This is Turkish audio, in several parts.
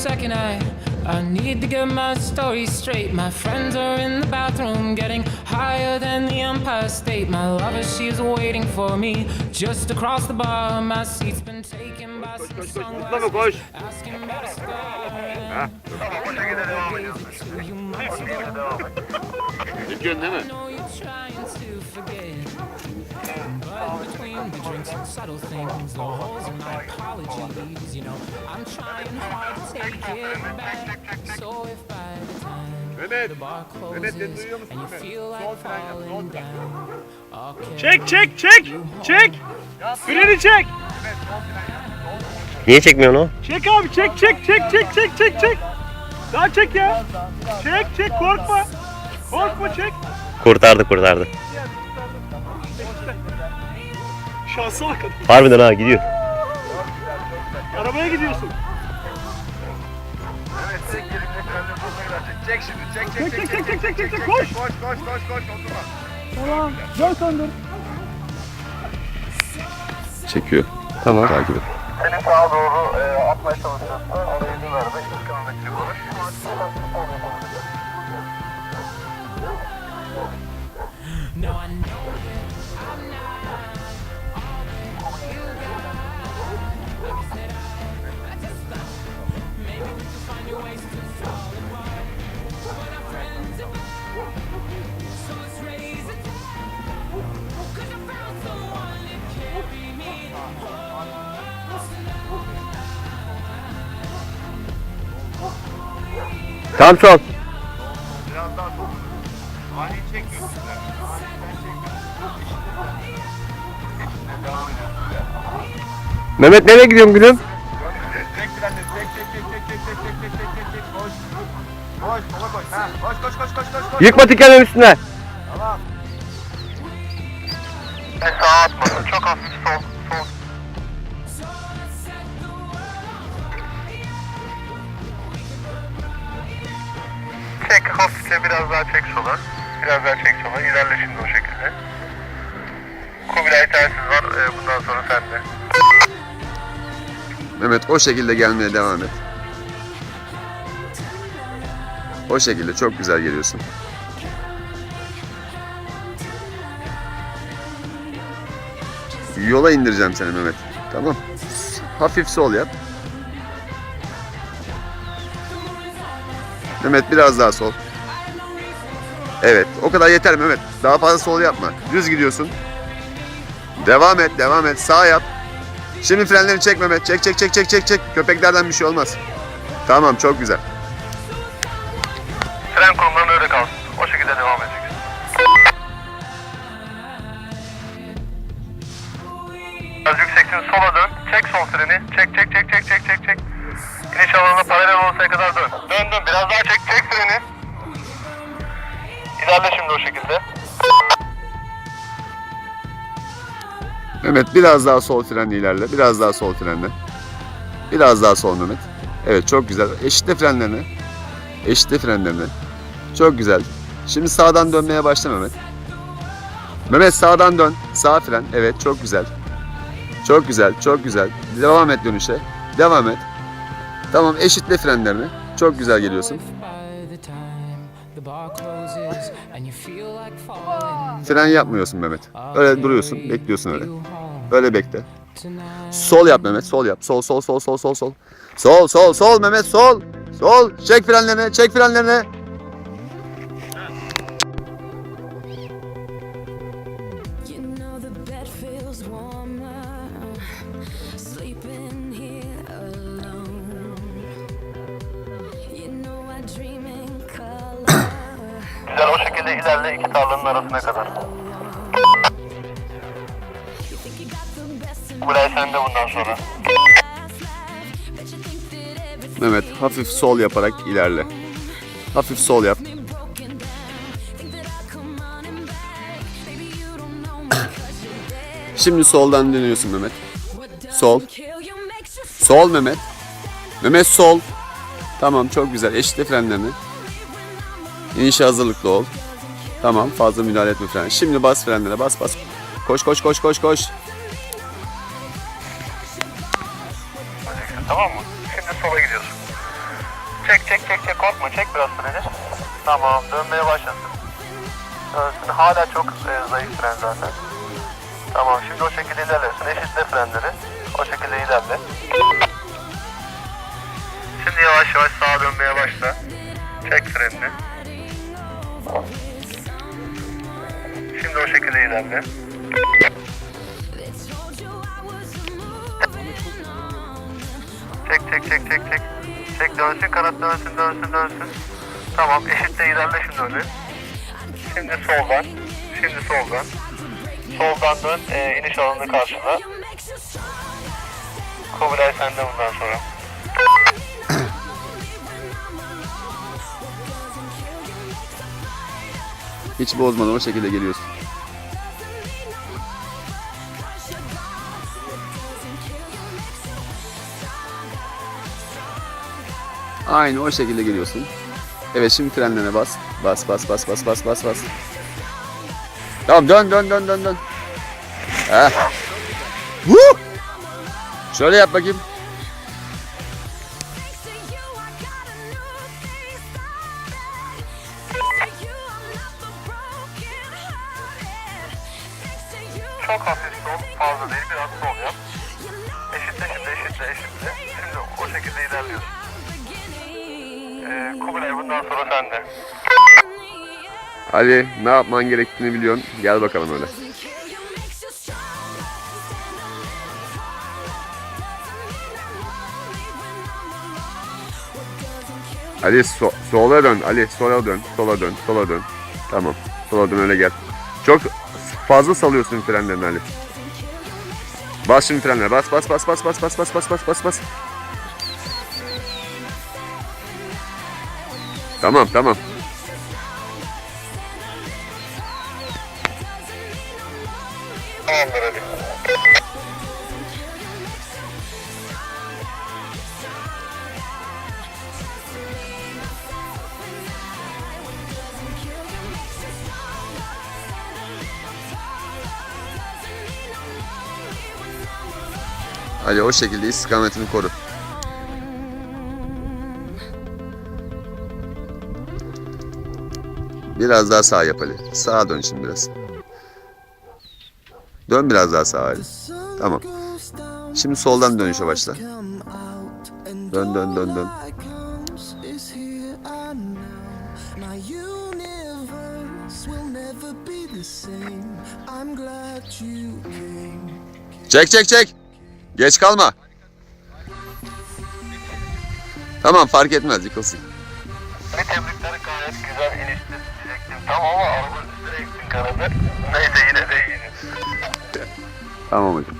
second. I I need to get my story straight. My friends are in the bathroom, getting higher than the Empire State. My lover, she's waiting for me just across the bar. My seat's been taken by some Mutlaka koş. asking about a scar. To you months değil mi? Trying to drinks and subtle things, the holes in my apologies, you know, I'm trying hard to take it back. So if by the time Mehmet. the bar closes duyuyor musun and you Mehmet? feel like falling down, carry Çek çek çek. Çek. Freni çek. Niye çekmiyorsun o? Çek abi çek çek çek çek çek çek çek. Daha çek ya. Çek çek korkma. Korkma çek. Kurtardı kurtardı. Şansa bak adam. Harbiden ha gidiyor. Arabaya gidiyorsun. Evet çek pozuna gelecek. Çek şimdi çek çek Çek çek çek çek çek koş. Koş koş koş koş oturma. Tamam. Dön söndür. Çekiyor. Tamam. Takip et. Senin sağa doğru e, atmaya çalışıyorsun. Oraya izin verme. İlk kanındaki konuş. No, I know Tam sol. Biraz daha sol. Ani çekmiyorsun. sen. Ani sen çekmiyorsun. Eşitine devam ediyorsun. Mehmet nereye gidiyorsun gülüm? Çek frenleri. Çek çek çek çek çek çek çek çek çek çek çek. Koş. Koş sola koş. Ha, koş koş koş koş koş. Yıkma tekerlerin üstüne. Tamam. Sağa atmasın. Çok hafif sol. Hafifçe biraz daha çek sola. Biraz daha çek sola. İlerle şimdi o şekilde. Kubilay telsiz var. Ee, bundan sonra sende. Mehmet o şekilde gelmeye devam et. O şekilde çok güzel geliyorsun. Yola indireceğim seni Mehmet. Tamam. Hafif sol yap. Mehmet biraz daha sol. Evet, o kadar yeter Mehmet. Daha fazla sol yapma. Düz gidiyorsun. Devam et, devam et. Sağ yap. Şimdi frenleri çek Mehmet. Çek çek çek çek çek çek. Köpeklerden bir şey olmaz. Tamam çok güzel. Fren konumların öyle kalsın. O şekilde devam edecek. Biraz yükseksin sola dön. Çek sol freni. Çek çek çek çek çek çek çek. İniş alanına paralel olsaya kadar dön. Dön dön. Biraz daha çek çek freni. İlerle şimdi o şekilde. Mehmet biraz daha sol frenle ilerle. Biraz daha sol frenle. Biraz daha sol Mehmet. Evet çok güzel. Eşitle frenlerini. Eşitle frenlerini. Çok güzel. Şimdi sağdan dönmeye başla Mehmet. Mehmet sağdan dön. Sağ fren. Evet çok güzel. Çok güzel. Çok güzel. Devam et dönüşe. Devam et. Tamam eşitle frenlerini. Çok güzel geliyorsun. Fren yapmıyorsun Mehmet. Öyle duruyorsun. Bekliyorsun öyle. Öyle bekle. Sol yap Mehmet, sol yap. Sol, sol, sol, sol, sol, sol. Sol, sol, sol Mehmet, sol. Sol. Çek frenlerini, çek frenlerini. Güzel'le iki tarlanın arasına kadar. Buraya sen de bundan sonra. Mehmet hafif sol yaparak ilerle. Hafif sol yap. Şimdi soldan dönüyorsun Mehmet. Sol. Sol Mehmet. Mehmet sol. Tamam çok güzel. Eşitle frenlerini. İnişe hazırlıklı ol. Tamam, fazla müdahale etme fren. Şimdi bas frenlere, bas bas. Koş koş koş koş koş. Tamam mı? Şimdi sola gidiyorsun. Çek çek çek çek korkma çek biraz freni. Tamam dönmeye başlasın. Dönsün hala çok e, zayıf fren zaten. Tamam şimdi o şekilde ilerlesin. Eşitle frenleri. O şekilde ilerle. Şimdi yavaş yavaş sağa dönmeye başla. Çek frenini. Şimdi o şekilde ilerle. Çek çek çek çek çek. Çek dönsün kanat dönsün dönsün dönsün. Tamam eşitle ilerle şimdi öyle. Şimdi soldan. Şimdi soldan. Soldan dön e, iniş alanını karşıla. Kubilay sende bundan sonra. Hiç bozmadan o şekilde geliyorsun. Aynı o şekilde geliyorsun. Evet şimdi frenlerine bas. Bas bas bas bas bas bas bas. Tamam dön dön dön dön dön. Heh. Woo! Şöyle yap bakayım. Sonra sende. Ali ne yapman gerektiğini biliyorsun. Gel bakalım öyle. Ali so- sola dön. Ali sola dön. Sola dön. Sola dön. Tamam. Sola dön öyle gel. Çok fazla salıyorsun frenlerini Ali. Bas şimdi frenlere. Bas bas bas bas bas bas bas bas bas bas bas. Tamam tamam. Tamamdır hadi. Ali o şekilde istikametini koru. Biraz daha sağ yap Ali. Sağa dön şimdi biraz. Dön biraz daha sağa Ali. Tamam. Şimdi soldan dönüşe başla. Dön dön dön dön. Çek çek çek. Geç kalma. Tamam fark etmez yıkılsın. Tamam ama araba üstüne ektin kanadı. Neyse yine de iyiydi. Tamam hocam.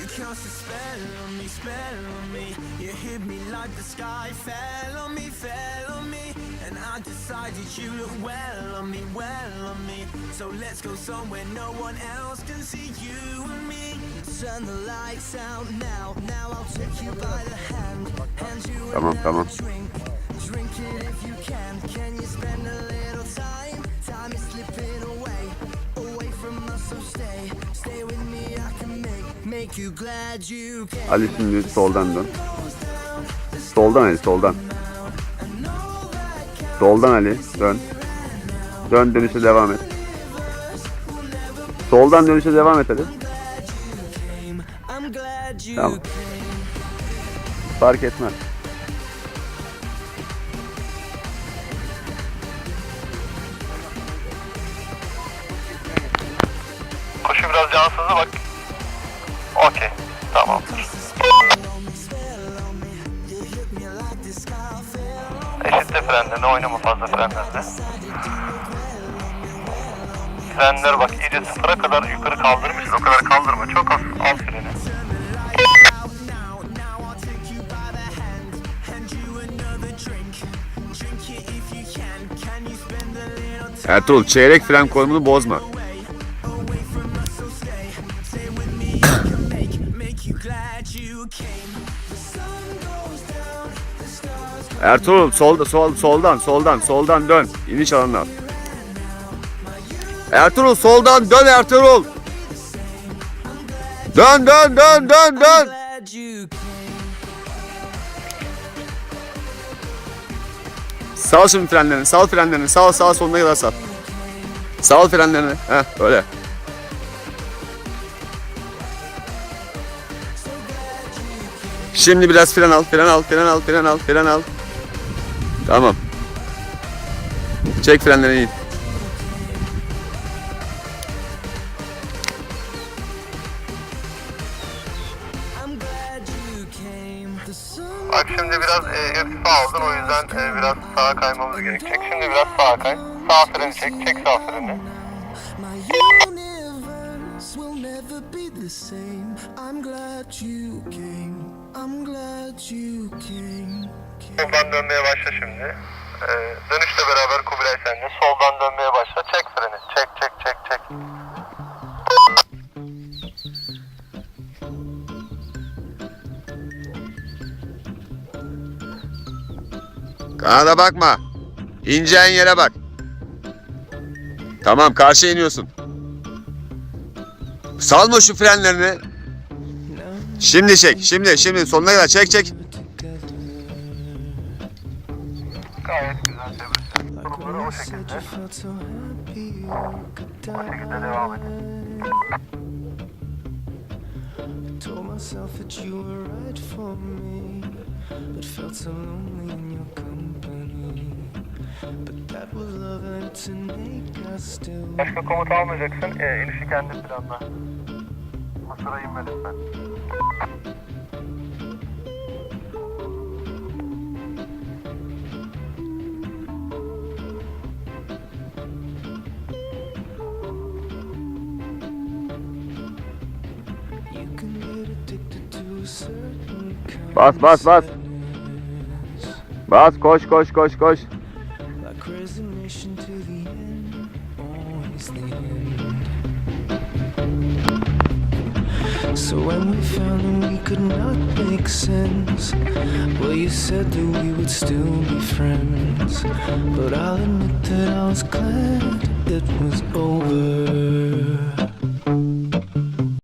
You cast a spell on me, spell on me. You hit me like the sky fell on me, fell on me. And I decided you look well on me, well on me. So let's go somewhere no one else can see you and me. Turn the lights out now, now I'll take you by the hand. Hand you Tamam tamam. Ali şimdi soldan dön. Soldan Ali soldan. Soldan Ali dön. Dön dönüşe devam et. Soldan dönüşe devam et hadi. Tamam. Fark etmez. frenlerine oynama fazla frenlerine. Frenler bak iyice sıfıra kadar yukarı kaldırmışız. O kadar kaldırma. Çok az al freni. Ertuğrul çeyrek fren konumunu bozma. you came. The sun goes down. Ertuğrul solda sol soldan soldan soldan dön. İniş alanına. Ertuğrul soldan dön Ertuğrul. Dön dön dön dön dön. Sal şimdi frenlerini. Sal frenlerini. Sal sağ sonuna kadar sal. Sal frenlerini. Heh öyle. Şimdi biraz fren al, fren al, fren al, fren al, fren al. Tamam. Çek frenlerini in. Bak şimdi biraz e, irtifa aldın o yüzden e, biraz sağa kaymamız gerekecek. Şimdi biraz sağa kay. Sağ freni çek, çek sağ freni. My universe will never be the same. I'm glad you came. I'm glad you came. Soldan dönmeye başla şimdi. E, dönüşle beraber Kubilay sende. Soldan dönmeye başla. Çek freni. Çek, çek, çek, çek. Kanada bakma. İneceğin yere bak. Tamam karşıya iniyorsun. Salma şu frenlerini. Şimdi çek. Şimdi şimdi sonuna kadar çek çek. Gayet güzel. Durumları o şekilde. Devam edin. Başka komut almayacaksın. E, inişi kendi planla. Bu sıra inme lütfen. You can get addicted to a certain kind Bas bas bas. Bas koş koş koş koş. So when we found that we could not make sense, well, you said that we would still be friends. But I'll admit that I was glad it was over.